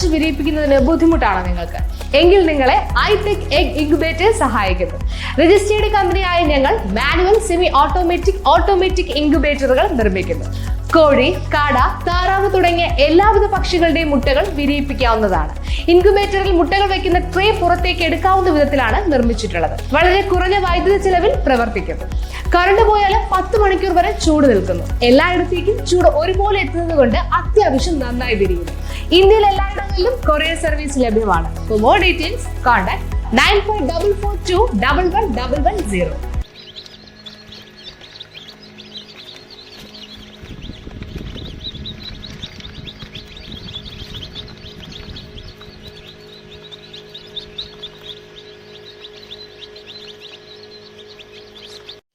വെച്ച് വിരിയിപ്പിക്കുന്നതിന് ബുദ്ധിമുട്ടാണോ നിങ്ങൾക്ക്. എങ്കിൽ നിങ്ങളെ ഐടെക് എഗ് ഇൻക്യുബേറ്റർ സഹായിക്കുന്നു. രജിസ്റ്റേർഡ് കമ്പനിയായ ഞങ്ങൾ മാനുവൽ സെമി ഓട്ടോമാറ്റിക് ഓട്ടോമാറ്റിക് ഇൻക്യുബേറ്ററുകൾ നിർമ്മിക്കുന്നു. കോഴി കാട താറാവ് തുടങ്ങിയ എല്ലാവിധ പക്ഷികളുടെയും മുട്ടകൾ വിരിയിപ്പിക്കാവുന്നതാണ്. ഇൻക്യുബേറ്ററിൽ മുട്ടകൾ വെക്കുന്ന ട്രേ പുറത്തേക്ക് എടുക്കാവുന്ന വിധത്തിലാണ് നിർമ്മിച്ചിട്ടുള്ളത്. വളരെ കുറഞ്ഞ വൈദ്യുതി ചെലവിൽ പ്രവർത്തിക്കുന്നു കറണ്ട് പോയാൽ പത്ത് മണിക്കൂർ വരെ ചൂട് നിൽക്കുന്നു. എല്ലായിടത്തേക്കും ചൂട് ഒരുപോലെ എത്തുന്നത് കൊണ്ട് അത്യാവശ്യം നന്നായി തിരിയുന്നു. ഇന്ത്യയിൽ എല്ലായിടങ്ങളിലും കൊറിയർ സർവീസ് ലഭ്യമാണ്. For more details contact nine four double four two double one double one zero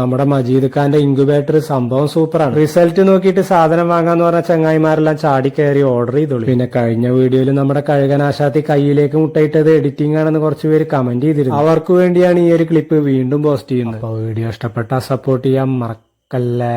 നമ്മുടെ മജീദ് ഖാന്റെ ഇൻക്യുബേറ്റർ സംഭവം സൂപ്പറാണ്. റിസൾട്ട് നോക്കിയിട്ട് സാധനം വാങ്ങാന്ന് പറഞ്ഞ ചങ്ങായിമാരെല്ലാം ചാടി കയറി ഓർഡർ ചെയ്തോളൂ. പിന്നെ കഴിഞ്ഞ വീഡിയോയിൽ നമ്മുടെ കഴുകനാശാത്തി കയ്യിലേക്ക് മുട്ടയിട്ടത് എഡിറ്റിംഗ് ആണെന്ന് കുറച്ച് പേര് കമന്റ് ചെയ്തിരുന്നു. അവർക്ക് വേണ്ടിയാണ് ഈ ഒരു ക്ലിപ്പ് വീണ്ടും പോസ്റ്റ് ചെയ്യുന്നത്. അപ്പൊ വീഡിയോ ഇഷ്ടപ്പെട്ടാൽ സപ്പോർട്ട് ചെയ്യാൻ മറക്കല്ലേ.